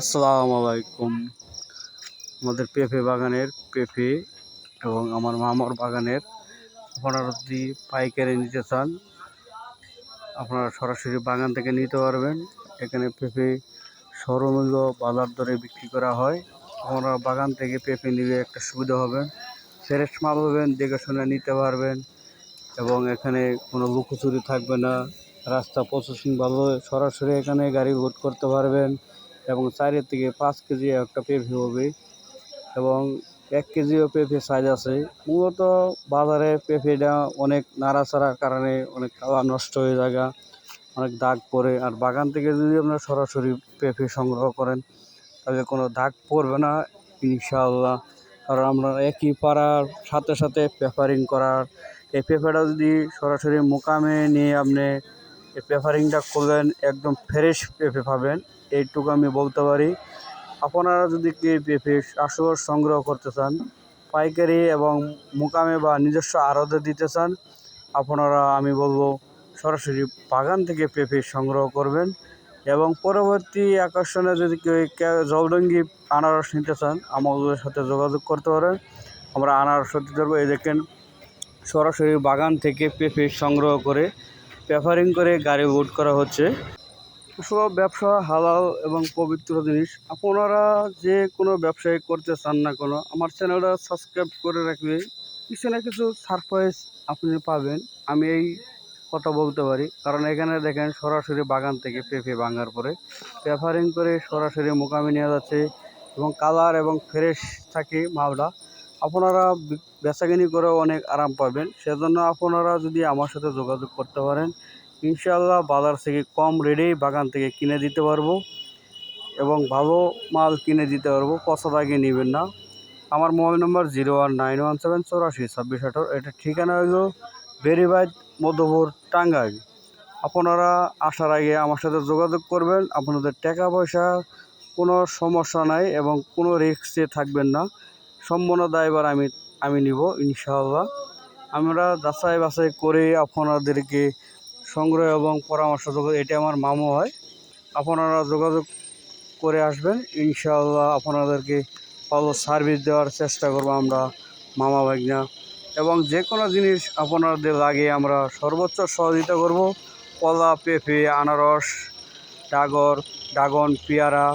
আসসালামু আলাইকুম। আমাদের পেঁপে বাগানের পেঁপে এবং আমার মামার বাগানের আপনারা যদি পাইকারি নিতে চান, আপনারা সরাসরি বাগান থেকে নিতে পারবেন। এখানে পেঁপে সরমূল্য বাজার দরে বিক্রি করা হয়। আপনারা বাগান থেকে পেঁপে নিলে একটা সুবিধা হবে। ফ্রেশ মাল হবেন দেখে শুনে নিতে পারবেন এবং এখানে কোনো লুকোচুরি থাকবে না। রাস্তা প্রসেসিং ভালো, সরাসরি এখানে গাড়ি লোড করতে পারবেন। এবং চারের থেকে পাঁচ কেজি একটা পেঁপে হবে এবং এক কেজিও পেঁপে সাইজ আছে। মূলত বাজারে পেঁপেটা অনেক নাড়াচাড়ার কারণে অনেক কালার নষ্ট হয়ে যায় অনেক দাগ পড়ে। আর বাগান থেকে যদি আপনারা সরাসরি পেঁপে সংগ্রহ করেন, তাহলে কোনো দাগ পড়বে না, ইনশাআল্লাহ। কারণ আমরা একই পাড়ার সাথে সাথে পেপারিং করার, এই পেঁপেটা যদি সরাসরি মোকামে নিয়ে আপনি এই পেপারিংটা করলেন একদম ফ্রেশ পেঁপে পাবেন। এইটুকু আমি বলতে পারি। আপনারা যদি কি পেঁপে আসর সংগ্রহ করতে চান, পাইকারি এবং মোকামে বা নিজস্ব আড়তে দিতে চান, আপনারা আমি বলব সরাসরি বাগান থেকে পেঁপে সংগ্রহ করবেন এবং পরবর্তী আকর্ষণে যদি কেউ জলডঙ্গি আনারস নিতে চান, আমাদের সাথে যোগাযোগ করতে পারেন। আমরা আনারস দিতে পারব এই দেখেন, সরাসরি বাগান থেকে পেঁপে সংগ্রহ করে পেপারিং করে গাড়ি লোড করা হচ্ছে। সব ব্যবসা হালাল এবং পবিত্র জিনিস। আপনারা যে কোনো ব্যবসায়ী করতে চান না কোনো, আমার চ্যানেলটা সাবস্ক্রাইব করে রাখবে। কিছু না কিছু সারপ্রাইজ আপনি পাবেন। আমি এই কথা বলতে পারি। কারণ এখানে দেখেন সরাসরি বাগান থেকে পেঁপে ভাঙার পরে পেপারিং করে সরাসরি মোকামে নিয়ে যাচ্ছে এবং কালার এবং ফ্রেশ থাকে মালটা। আপনারা বেচাকেনি করেও অনেক আরাম পাবেন। সেজন্য আপনারা যদি আমার সাথে যোগাযোগ করতে পারেন ইনশাল্লাহ বাজার থেকে কম রেটেই বাগান থেকে কিনে দিতে পারব এবং ভালো মাল কিনে দিতে পারব পচা দাগে নেবেন না। আমার mobile number zero one nine one seven চৌরাশি ছাব্বিশ আঠারো। এটা ঠিকানা হলো বেরিবাইদ মধুপুর, টাঙ্গাইল। আপনারা আসার আগে আমার সাথে যোগাযোগ করবেন। আপনাদের টাকা পয়সা কোনো সমস্যা নাই এবং কোনো রিস্কে থাকবেন না। সম্পূর্ণ দায়ভার আমি আমি নিব, ইনশাআল্লাহ। আমরা যাচাই বাছাই করে আপনাদেরকে সংগ্রহ এবং পরামর্শ যোগাযোগ এটা আমার মামু হয়। আপনারা যোগাযোগ করে আসবেন, ইনশাআল্লাহ আপনাদেরকে ভালো সার্ভিস দেওয়ার চেষ্টা করব আমরা, মামা ভাগনা। এবং যে কোনো জিনিস আপনাদের লাগে আমরা সর্বোচ্চ সহযোগিতা করব। কলা, পেঁপে, আনারস, ডাগর, ড্রাগন, পেয়ারা